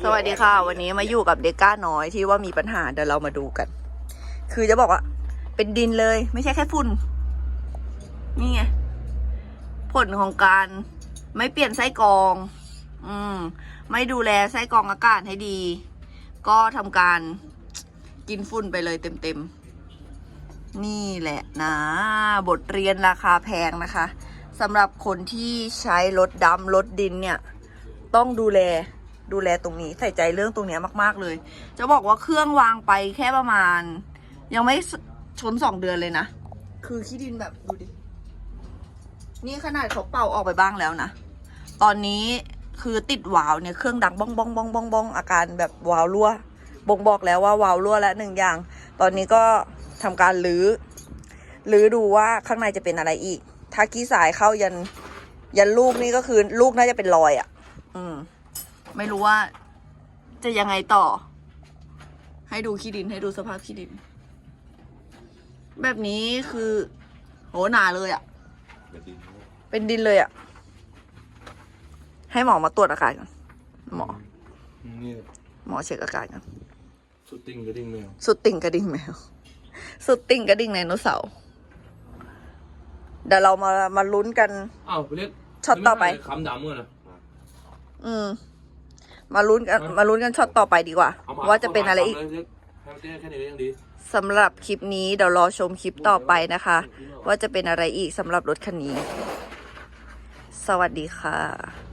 สวัสดีค่ะ วันนี้มาอยู่กับเด็กก้าน้อยที่ว่ามีปัญหาเดี๋ยวเรามาดูกัน คือจะบอกว่า เป็นดินเลย ไม่ใช่แค่ฝุ่นนี่ไงผลของการไม่เปลี่ยนไส้กรอง อืม ไม่ดูแลไส้กรองอากาศให้ดี ก็ทำการกินฝุ่นไปเลยเต็มๆ นี่แหละนะ บทเรียนราคาแพงนะคะสำหรับคนที่ใช้รถดำรถดินเนี่ย ต้องดูแล ดูแลตรงนี้ใส่ใจเรื่องตรงเนี้ยมาก ๆ เลย จะบอกว่าเครื่องวางไปแค่ประมาณ ยังไม่ชนสองเดือนเลยนะ คือขี้ดินแบบดูดิ นี่ขนาดเขาเป่าออกไปบ้างแล้วนะ ตอนนี้คือติดวาล์วเนี่ยเครื่องดังบ้องบ้องบ้องบ้องบ้องอาการแบบวาล์วรั่วบ่งบอกแล้วว่าวาล์วรั่วแล้วหนึ่งอย่าง ตอนนี้ก็ทำการรื้อรื้อดูว่าข้างในจะเป็นอะไรอีก ถ้ากี้สายเข้ายัน ยันลูกนี่ก็คือลูกน่าจะเป็นรอยอะ่ะ อืม ไม่รู้ว่า จะยังไงต่อ ให้ดูขี้ดินให้ดูสภาพขี้ดิน แบบนี้คือ โหหนาเลยอะ่ะ เป็นดินเลยอะ่ะ ให้หมอมาตรวจอาการก่อนหมอ นี่หมอเช็คอาการก่อนสุดติ่งกระดิ่งแมวสุดติ่งกระดิ่งแมว สุดติ่งกระดิ่งไดโนเสาร์เดี๋ยวเรามามาลุ้นกัน อ้าวไปเรียกช็อตต่อไป คำดำเมื่อนะอืม มาลุ้นกันมาลุ้นกันช็อตต่อไปดีกว่าเอามาว่าจะเป็นอะไรอีกเามาเลยให้มันเต้นแค่นี้ก็ยังดีสำหรับคลิปนี้เดี๋ยวรอชมคลิปต่อไปนะคะ ว่าจะเป็นอะไรอีกสำหรับรถคันนี้ สวัสดีค่ะ